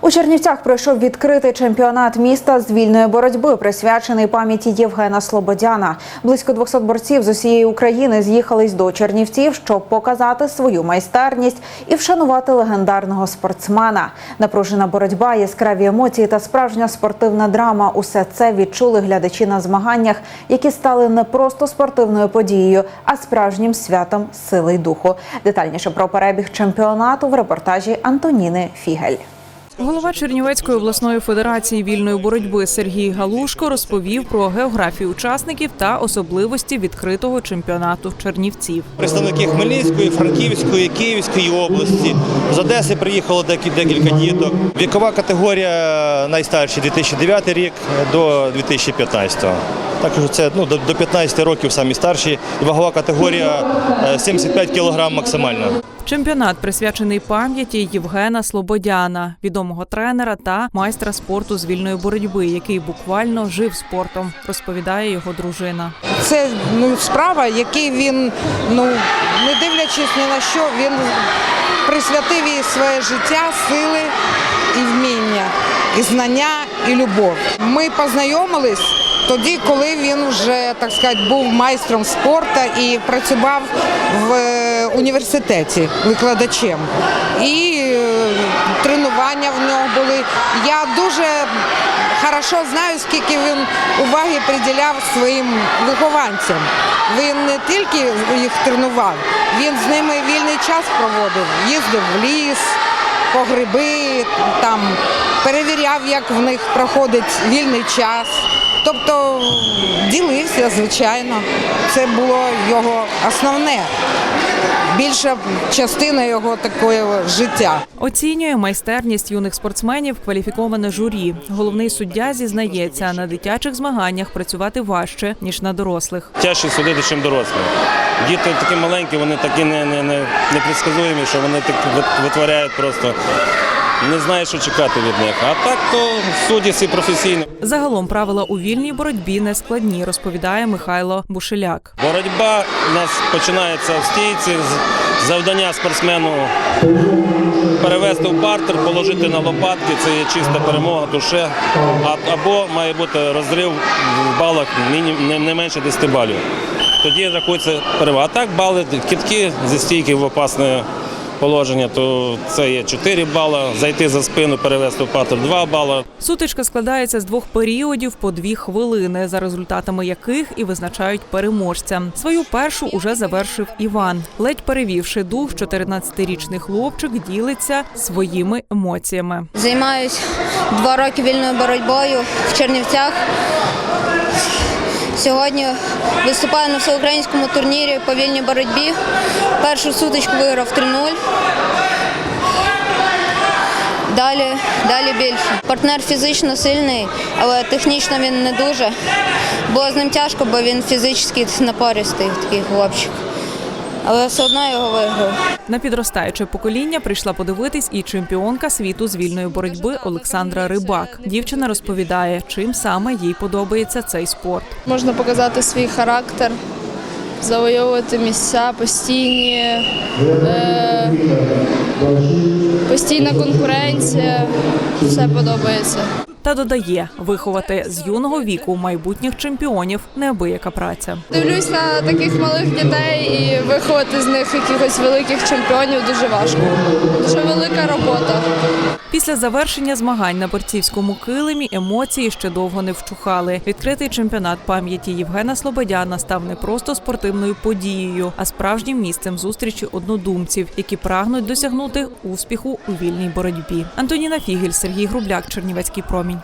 У Чернівцях пройшов відкритий чемпіонат міста з вільної боротьби, присвячений пам'яті Євгена Слободяна. Близько 200 борців з усієї України з'їхались до Чернівців, щоб показати свою майстерність і вшанувати легендарного спортсмена. Напружена боротьба, яскраві емоції та справжня спортивна драма. Усе це відчули глядачі на змаганнях, які стали не просто спортивною подією, а справжнім святом сили й духу. Детальніше про перебіг чемпіонату в репортажі Антоніни Фігель. Голова Чернівецької обласної федерації вільної боротьби Сергій Галушко розповів про географію учасників та особливості відкритого чемпіонату Чернівців. Представники Хмельницької, Франківської, Київської області. З Одеси приїхало декі- декілька діток. Вікова категорія найстарші 2009 рік до 2015. Також це ну, до, до 15 років самі старші. І вагова категорія е, 75 кг максимальна. Чемпіонат присвячений пам'яті Євгена Слободяна, відомого тренера та майстра спорту з вільної боротьби, який буквально жив спортом, розповідає його дружина. Це ну, справа, який він, ну не дивлячись ні на що, він присвятив їй своє життя, сили і вміння, і знання, і любов. Ми познайомились тоді, коли він вже так сказати був майстром спорту і працював в е, університеті викладачем. І е, тренування в нього були. Я дуже хорошо знаю, скільки він уваги приділяв своїм вихованцям. Він не тільки їх тренував, він з ними вільний час проводив, їздив в ліс, по гриби, там перевіряв, як в них проходить вільний час. Тобто ділився, звичайно. Це було його основне. Більша частина його такого життя. Оцінює майстерність юних спортсменів кваліфіковане журі. Головний суддя зізнається, на дитячих змаганнях працювати важче ніж на дорослих. Тяжче судити, чим дорослі. Діти такі маленькі, вони такі не, не, не, непредсказуємі, що вони так витворяють просто. Не знаю, що чекати від них. А так то судді всі професійні. Загалом правила у вільній боротьбі не складні, розповідає Михайло Бушеляк. Боротьба у нас починається в стійці. з- Завдання спортсмену перевести в партер, положити на лопатки. Це є чиста перемога, душе. Або має бути розрив в балах не- не менше 10 балів. Тоді рахується перемога. А так бали, кітки зі стійки в опасне положення, то це є 4 бала. Зайти за спину, перевести в партер 2 бала. Сутичка складається з двох періодів по дві хвилини, за результатами яких і визначають переможця. Свою першу уже завершив Іван. Ледь перевівши дух, 14-річний хлопчик ділиться своїми емоціями. Займаюсь два роки вільною боротьбою в Чернівцях. Сьогодні виступаю на всеукраїнському турнірі по вільній боротьбі. Першу сутичку виграв 3-0. Далі, далі більше. Партнер фізично сильний, але технічно він не дуже. Було з ним тяжко, бо він фізично напористий такий хлопчик. Але все одно його виграв. На підростаюче покоління прийшла подивитись і чемпіонка світу з вільної боротьби Олександра Рибак. Дівчина розповідає, чим саме їй подобається цей спорт. Можна показати свій характер, завойовувати місця, постійні, е, постійна конкуренція. Все подобається. Та додає, виховати з юного віку майбутніх чемпіонів неабияка праця. Дивлюсь на таких малих дітей і виховати з них якихось великих чемпіонів дуже важко. Дуже велика робота. Після завершення змагань на борцівському килимі емоції ще довго не вчухали. Відкритий чемпіонат пам'яті Євгена Слободяна став не просто спортивною подією, а справжнім місцем зустрічі однодумців, які прагнуть досягнути успіху у вільній боротьбі. Антоніна Фігель, Сергій Грубляк, Чернівецький промінь.